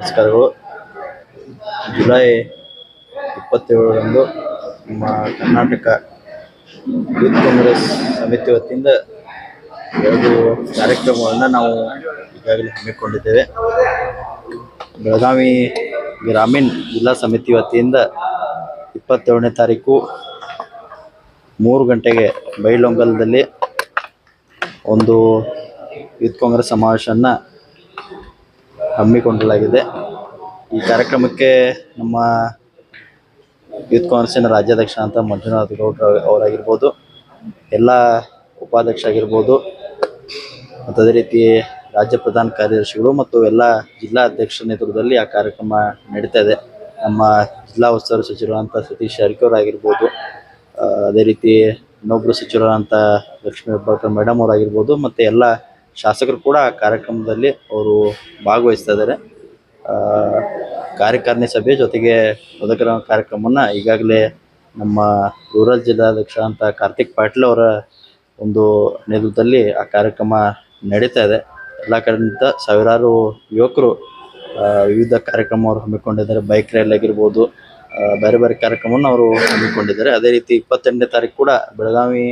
ನಮಸ್ಕಾರಗಳು. ಜುಲೈ ಇಪ್ಪತ್ತೇಳರಂದು ನಮ್ಮ ಕರ್ನಾಟಕ ಯೂತ್ ಕಾಂಗ್ರೆಸ್ ಸಮಿತಿ ವತಿಯಿಂದ ಎರಡು ಕಾರ್ಯಕ್ರಮಗಳನ್ನು ನಾವು ಈಗಾಗಲೇ ಹಮ್ಮಿಕೊಂಡಿದ್ದೇವೆ. ಬೆಳಗಾವಿ ಗ್ರಾಮೀಣ ಜಿಲ್ಲಾ ಸಮಿತಿ ವತಿಯಿಂದ ಇಪ್ಪತ್ತೇಳನೇ ತಾರೀಕು ಮೂರು ಗಂಟೆಗೆ ಬೈಲೊಂಗಲದಲ್ಲಿ ಒಂದು ಯೂತ್ ಕಾಂಗ್ರೆಸ್ ಸಮಾವೇಶವನ್ನು ಹಮ್ಮಿಕೊಳ್ಳಲಾಗಿದೆ ಈ ಕಾರ್ಯಕ್ರಮಕ್ಕೆ ನಮ್ಮ ಯೂತ್ ಕಾಂಗ್ರೆಸ್ಸಿನ ರಾಜ್ಯಾಧ್ಯಕ್ಷ ಅಂತ ಮಂಜುನಾಥ್ ಗೌಡ್ರ ಅವರಾಗಿರ್ಬೋದು, ಎಲ್ಲ ಉಪಾಧ್ಯಕ್ಷ ಆಗಿರ್ಬೋದು, ಮತ್ತು ಅದೇ ರೀತಿ ರಾಜ್ಯ ಪ್ರಧಾನ ಕಾರ್ಯದರ್ಶಿಗಳು ಮತ್ತು ಎಲ್ಲ ಜಿಲ್ಲಾ ಅಧ್ಯಕ್ಷರ ನೇತೃತ್ವದಲ್ಲಿ ಆ ಕಾರ್ಯಕ್ರಮ ನಡೀತಾ ಇದೆ. ನಮ್ಮ ಜಿಲ್ಲಾ ಉಸ್ತುವಾರಿ ಸಚಿವರಾದಂಥ ಸತೀಶ್ ಜಾರಕಿಹೊಳಿ ಆಗಿರ್ಬೋದು ಅದೇ ರೀತಿ ಇನ್ನೊಬ್ಬರು ಸಚಿವರಾದಂಥ ಲಕ್ಷ್ಮೀ ಹೆಬ್ಬಾಳ್ಕರ್ ಮೇಡಮ್ ಅವರಾಗಿರ್ಬೋದು, ಮತ್ತು ಎಲ್ಲ ಶಾಸಕರು ಕೂಡ ಕಾರ್ಯಕ್ರಮದಲ್ಲಿ ಅವರು ಭಾಗವಹಿಸ್ತಾ ಇದ್ದಾರೆ. ಕಾರ್ಯಕಾರಿಣಿ ಸಭೆ ಜೊತೆಗೆ ಉದಕರ ಕಾರ್ಯಕ್ರಮವನ್ನು ಈಗಾಗಲೇ ನಮ್ಮ ರೂರಲ್ ಜಿಲ್ಲಾಧ್ಯಕ್ಷ ಅಂತ ಕಾರ್ತಿಕ್ ಪಾಟೀಲ್ ಅವರ ಒಂದು ನೇತೃತ್ವದಲ್ಲಿ ಆ ಕಾರ್ಯಕ್ರಮ ನಡೀತಾ ಇದೆ. ಎಲ್ಲ ಕಡೆಯಿಂದ ಸಾವಿರಾರು ಯುವಕರು ವಿವಿಧ ಕಾರ್ಯಕ್ರಮ ಅವರು ಹಮ್ಮಿಕೊಂಡಿದ್ದಾರೆ. ಬೈಕ್ ರ್ಯಾಲಿ ಆಗಿರ್ಬೋದು ಬೇರೆ ಬೇರೆ ಕಾರ್ಯಕ್ರಮವನ್ನು ಅವರು ಹಮ್ಮಿಕೊಂಡಿದ್ದಾರೆ. ಅದೇ ರೀತಿ ಇಪ್ಪತ್ತೆಂಟನೇ ತಾರೀಕು ಕೂಡ ಬೆಳಗಾವಿ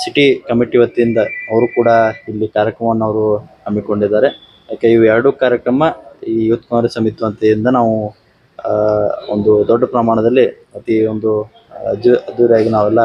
ಸಿಟಿ ಕಮಿಟಿ ವತಿಯಿಂದ ಅವರು ಕೂಡ ಇಲ್ಲಿ ಕಾರ್ಯಕ್ರಮವನ್ನು ಅವರು ಹಮ್ಮಿಕೊಂಡಿದ್ದಾರೆ. ಯಾಕೆ, ಇವು ಎರಡು ಕಾರ್ಯಕ್ರಮ ಈ ಯೂತ್ ಕಾಂಗ್ರೆಸ್ ಸಮಿತಿ ವತಿಯಿಂದ ನಾವು ಒಂದು ದೊಡ್ಡ ಪ್ರಮಾಣದಲ್ಲಿ ಅತಿ ಒಂದು ಅದ್ದೂರಿಯಾಗಿ ನಾವೆಲ್ಲ